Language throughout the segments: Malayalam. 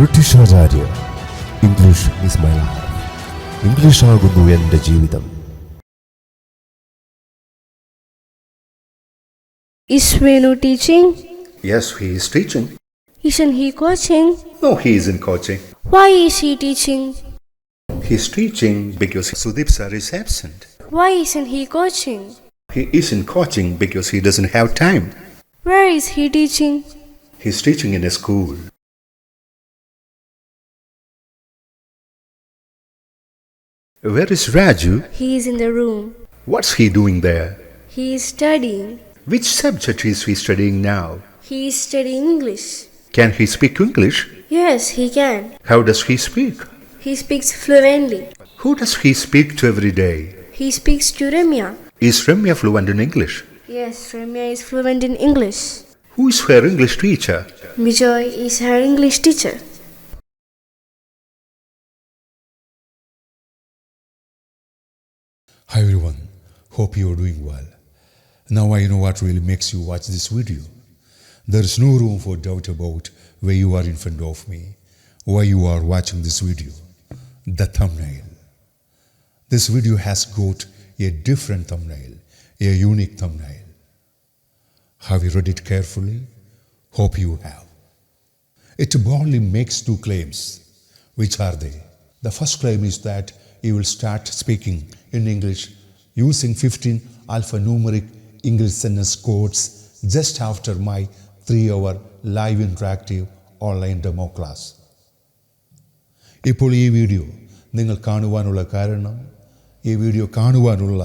British Acharya English is my life English ആകുന്നു എൻ്റെ ജീവിതം Is Venu teaching? Yes, he is teaching. Isn't he coaching? No, he isn't coaching. Why is he teaching? He's teaching because Sudip sir is absent. Why isn't he coaching? He isn't coaching because he doesn't have time. Where is he teaching? He's teaching in a school. Where is Raju? He is in the room. What's he doing there? He is studying. Which subject is he studying now? He is studying English. Can he speak English? Yes, he can. How does he speak? He speaks fluently. Who does he speak to every day? He speaks to Ramya. Is Ramya fluent in English? Yes, Ramya is fluent in English. Who is her English teacher? Vijay is her English teacher. Hi everyone, hope you are doing well. Now I know what really makes you watch this video. There is no room for doubt about where you are in front of me, why you are watching this video. The thumbnail. This video has got a different thumbnail, a unique thumbnail. Have you read it carefully? Hope you have. It boldly makes two claims. Which are they? The first claim is that you will start speaking in English using 15 alphanumeric English sentence codes just after my three hour live interactive online demo class. ഇപ്പോൾ ഈ വീഡിയോ നിങ്ങൾ കാണുവാനുള്ള കാരണം ഈ വീഡിയോ കാണുവാനുള്ള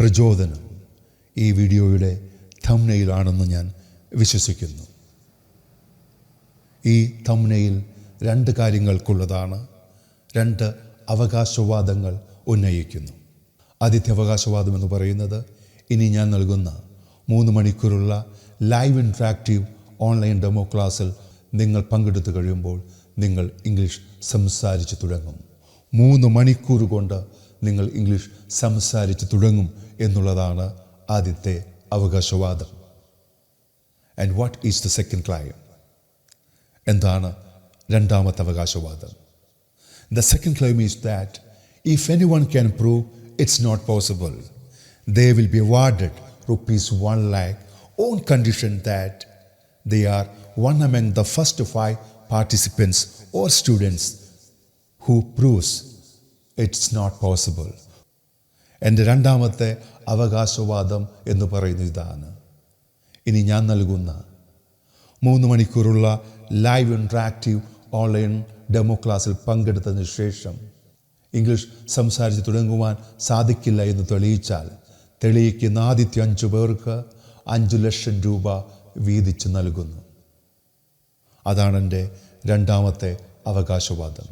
പ്രചോദനം ഈ വീഡിയോയുടെ തമ്നയിലാണെന്ന് ഞാൻ വിശ്വസിക്കുന്നു ഈ തമ്നയിൽ രണ്ട് കാര്യങ്ങൾക്കുള്ളതാണ് രണ്ട് അവകാശവാദങ്ങൾ ഉന്നയിക്കുന്നു. ആദ്യത്തെ അവകാശവാദം എന്ന് പറയുന്നത് ഇനി ഞാൻ നൽകുന്ന മൂന്ന് മണിക്കൂറുള്ള ലൈവ് ഇൻട്രാക്റ്റീവ് ഓൺലൈൻ ഡെമോ ക്ലാസ്സിൽ നിങ്ങൾ പങ്കെടുത്തു കഴിയുമ്പോൾ നിങ്ങൾ ഇംഗ്ലീഷ് സംസാരിച്ച് തുടങ്ങും. മൂന്ന് മണിക്കൂർ കൊണ്ട് നിങ്ങൾ ഇംഗ്ലീഷ് സംസാരിച്ച് തുടങ്ങും എന്നുള്ളതാണ് ആദ്യത്തെ അവകാശവാദം. And what is the second claim എന്താണ് രണ്ടാമത്തെ അവകാശവാദം? the second claim is that if anyone can prove it's not possible they will be awarded rupees one lakh on condition that they are one among the first five participants or students who proves it's not possible എൻ്റെ രണ്ടാമത്തെ അവകാശവാദം എന്ന് പറയുന്നത് ഇതാണ് ഇനി ഞാൻ നൽകുന്ന മൂന്ന് മണിക്കൂറുള്ള ലൈവ് ഇൻട്രാക്റ്റീവ് ഓൺലൈൻ ഡെമോ ക്ലാസ്സിൽ പങ്കെടുത്തതിന് ശേഷം ഇംഗ്ലീഷ് സംസാരിച്ച് തുടങ്ങുവാൻ സാധിക്കില്ല എന്ന് തെളിയിച്ചാൽ തെളിയിക്കുന്ന ആദ്യത്തെ അഞ്ചു പേർക്ക് അഞ്ചു ലക്ഷം രൂപ വീതിച്ച് നൽകുന്നു അതാണ് എന്റെ രണ്ടാമത്തെ അവകാശവാദം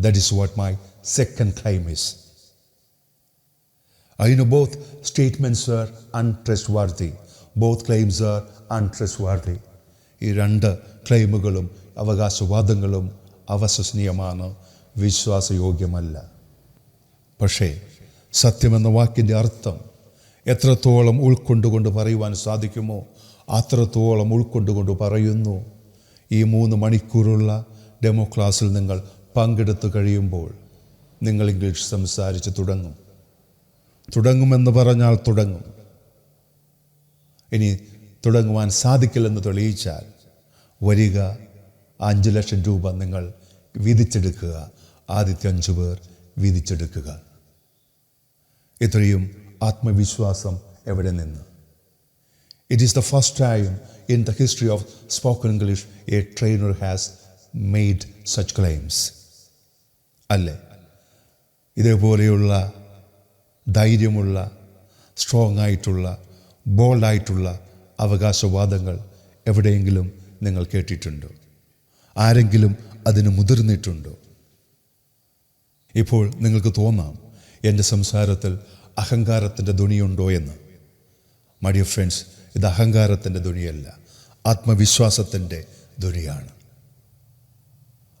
that is what my second claim is I know I statements both statements worthy untrustworthy. Both claims are untrustworthy. ഈ രണ്ട് ക്ലെയിമുകളും അവകാശവാദങ്ങളും അവിശ്വസനീയമാണ്. വിശ്വാസയോഗ്യമല്ല. പക്ഷേ സത്യമെന്ന വാക്കിന്റെ അർത്ഥം എത്രത്തോളം ഉൾക്കൊണ്ടുകൊണ്ട് പറയുവാൻ സാധിക്കുമോ അത്രത്തോളം ഉൾക്കൊണ്ടുകൊണ്ട് പറയുന്നു. ഈ മൂന്ന് മണിക്കൂറുള്ള ഡെമോ ക്ലാസ്സിൽ നിങ്ങൾ പങ്കെടുത്തു കഴിയുമ്പോൾ നിങ്ങൾ ഇംഗ്ലീഷ് സംസാരിച്ച് തുടങ്ങും. തുടങ്ങുമെന്ന് പറഞ്ഞാൽ തുടങ്ങും. ഇനി തുടങ്ങുവാൻ സാധിക്കില്ലെന്ന് തെളിയിച്ചാൽ വരിക അഞ്ച് ലക്ഷം രൂപ നിങ്ങൾ വീതിച്ചെടുക്കുക ആദ്യത്തെ അഞ്ചു പേർ വീതിച്ചെടുക്കുക ഇത്രയും ആത്മവിശ്വാസം എവിടെ നിന്ന്? It is the first time in the history of spoken English a trainer has made such claims അല്ലേ? ഇതേപോലെയുള്ള ധൈര്യമുള്ള സ്ട്രോങ് ആയിട്ടുള്ള ബോൾഡായിട്ടുള്ള അവകാശവാദങ്ങൾ എവിടെയെങ്കിലും നിങ്ങൾ കേട്ടിട്ടുണ്ടോ? ആരെങ്കിലും അതിന് മുതിർന്നിട്ടുണ്ടോ? ഇപ്പോൾ നിങ്ങൾക്ക് തോന്നാം എന്റെ സംസാരത്തിൽ അഹങ്കാരത്തിന്റെ ധ്വനിയുണ്ടോ എന്ന്. മൈ ഫ്രണ്ട്സ് ഇത് അഹങ്കാരത്തിന്റെ ധ്വനിയല്ല ആത്മവിശ്വാസത്തിന്റെ ധ്വനിയാണ്.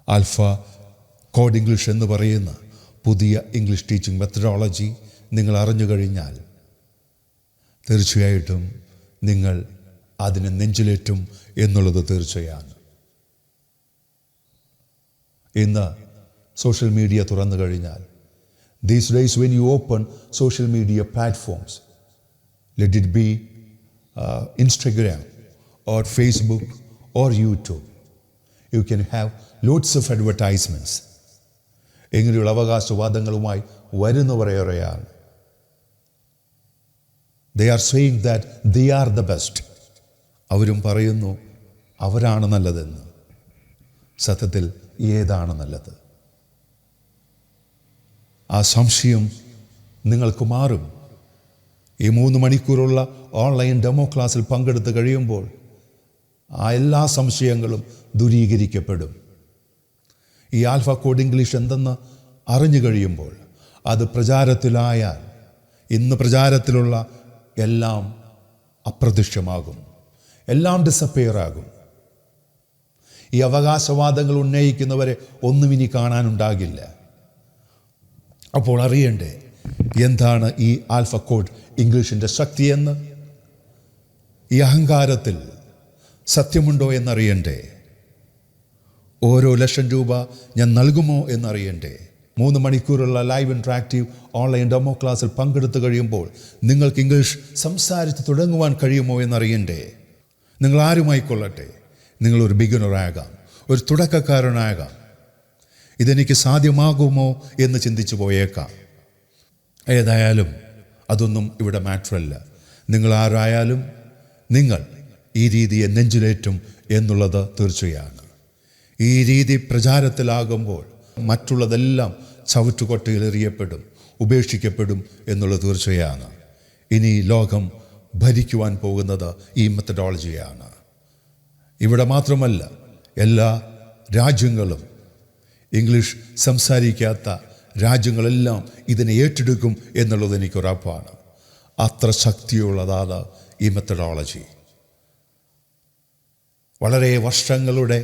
ആൽഫ കോഡ് ഇംഗ്ലീഷ് എന്ന് പറയുന്ന പുതിയ ഇംഗ്ലീഷ് ടീച്ചിങ് മെത്തഡോളജി നിങ്ങൾ അറിഞ്ഞു കഴിഞ്ഞാൽ തീർച്ചയായിട്ടും നിങ്ങൾ അതിന് നെഞ്ചിലേറ്റും എന്നുള്ളത് തീർച്ചയാണ്. ഇന്ന് സോഷ്യൽ മീഡിയ തുറന്നു കഴിഞ്ഞാൽ these days when you open social media platforms let it be Instagram or Facebook or YouTube you can have loads of advertisements എങ്ങനെയുള്ള അവകാശവാദങ്ങളുമായി വരുന്നവരേറെയാണ്. They are saying that they are the best അവരും പറയുന്നു അവരാണ് നല്ലതെന്ന്. സത്യത്തിൽ ഏതാണ് നല്ലത്? ആ സംശയം നിങ്ങൾക്ക് മാറും. ഈ മൂന്ന് മണിക്കൂറുള്ള ഓൺലൈൻ ഡെമോ ക്ലാസ്സിൽ പങ്കെടുത്ത് കഴിയുമ്പോൾ ആ എല്ലാ സംശയങ്ങളും ദൂരീകരിക്കപ്പെടും. ഈ ആൽഫ കോഡ് ഇംഗ്ലീഷ് എന്തെന്ന് അറിഞ്ഞു കഴിയുമ്പോൾ അത് പ്രചാരത്തിലായാൽ ഇന്ന് പ്രചാരത്തിലുള്ള എല്ലാം അപ്രത്യക്ഷമാകും. എല്ലാം ഡിസപ്പിയർ ആകും. ഈ അവകാശവാദങ്ങൾ ഉന്നയിക്കുന്നവരെ ഒന്നും ഇനി കാണാനുണ്ടാകില്ല. അപ്പോൾ അറിയണ്ടേ എന്താണ് ഈ ആൽഫ കോഡ് ഇംഗ്ലീഷിന്റെ ശക്തിയെന്ന് ഈ അഹങ്കാരത്തിൽ സത്യമുണ്ടോ എന്നറിയണ്ടേ? ഓരോ ലക്ഷം രൂപ ഞാൻ നൽകുമോ എന്നറിയണ്ടേ? മൂന്ന് മണിക്കൂറുള്ള ലൈവ് ഇൻട്രാക്റ്റീവ് ഓൺലൈൻ ഡെമോ ക്ലാസ്സിൽ പങ്കെടുത്തു കഴിയുമ്പോൾ നിങ്ങൾക്ക് ഇംഗ്ലീഷ് സംസാരിച്ച് തുടങ്ങുവാൻ കഴിയുമോ എന്നറിയണ്ടേ? നിങ്ങൾ ആരുമായി കൊള്ളട്ടെ? നിങ്ങളൊരു ബിഗിനറാകാം ഒരു തുടക്കക്കാരനാകാം. ഇതെനിക്ക് സാധ്യമാകുമോ എന്ന് ചിന്തിച്ചു പോയേക്കാം. ഏതായാലും അതൊന്നും ഇവിടെ മാറ്ററല്ല നിങ്ങൾ ആരായാലും നിങ്ങൾ ഈ രീതിയെ നെഞ്ചിലേറ്റും എന്നുള്ളത് തീർച്ചയാണ്. ഈ രീതി പ്രചാരത്തിലാകുമ്പോൾ മറ്റുള്ളതെല്ലാം ചവിറ്റുകൊട്ടയിൽ എറിയപ്പെടും ഉപേക്ഷിക്കപ്പെടും എന്നുള്ളത് തീർച്ചയാണ്. ഇനി ലോകം ഭരിക്കുവാൻ പോകുന്നത് ഈ മെത്തഡോളജിയാണ് ഇവിടെ മാത്രമല്ല എല്ലാ രാജ്യങ്ങളും ഇംഗ്ലീഷ് സംസാരിക്കാത്ത രാജ്യങ്ങളെല്ലാം ഇതിനെ ഏറ്റെടുക്കും എന്നുള്ളത് എനിക്ക് ഉറപ്പാണ് അത്ര ശക്തിയുള്ളതാണ് ഈ മെത്തഡോളജി വളരെ വർഷങ്ങളുടെ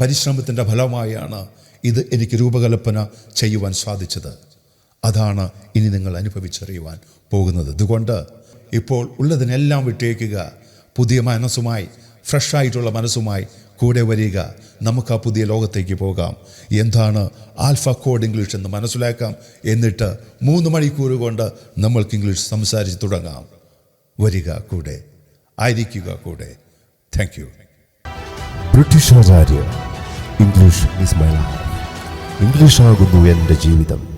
പരിശ്രമത്തിന്റെ ഫലമായാണ് ഇത് എനിക്ക് രൂപകൽപ്പന ചെയ്യുവാൻ സാധിച്ചത്. അതാണ് ഇനി നിങ്ങൾ അനുഭവിച്ചറിയുവാൻ പോകുന്നത്. അതുകൊണ്ട് ഇപ്പോൾ ഉള്ളതിനെല്ലാം വിട്ടേക്കുക. പുതിയ മനസ്സുമായി ഫ്രഷായിട്ടുള്ള മനസ്സുമായി കൂടെ വരിക. നമുക്ക് ആ പുതിയ ലോകത്തേക്ക് പോകാം. എന്താണ് ആൽഫ കോഡ് ഇംഗ്ലീഷ് എന്ന് മനസ്സിലാക്കാം. എന്നിട്ട് മൂന്ന് മണിക്കൂർ കൊണ്ട് നമ്മൾക്ക് ഇംഗ്ലീഷ് സംസാരിച്ച് തുടങ്ങാം. വരിക കൂടെ. ആയിരിക്കുക കൂടെ. Thank you British Acharya English is my life English ആകുന്നു എന്റെ ജീവിതം.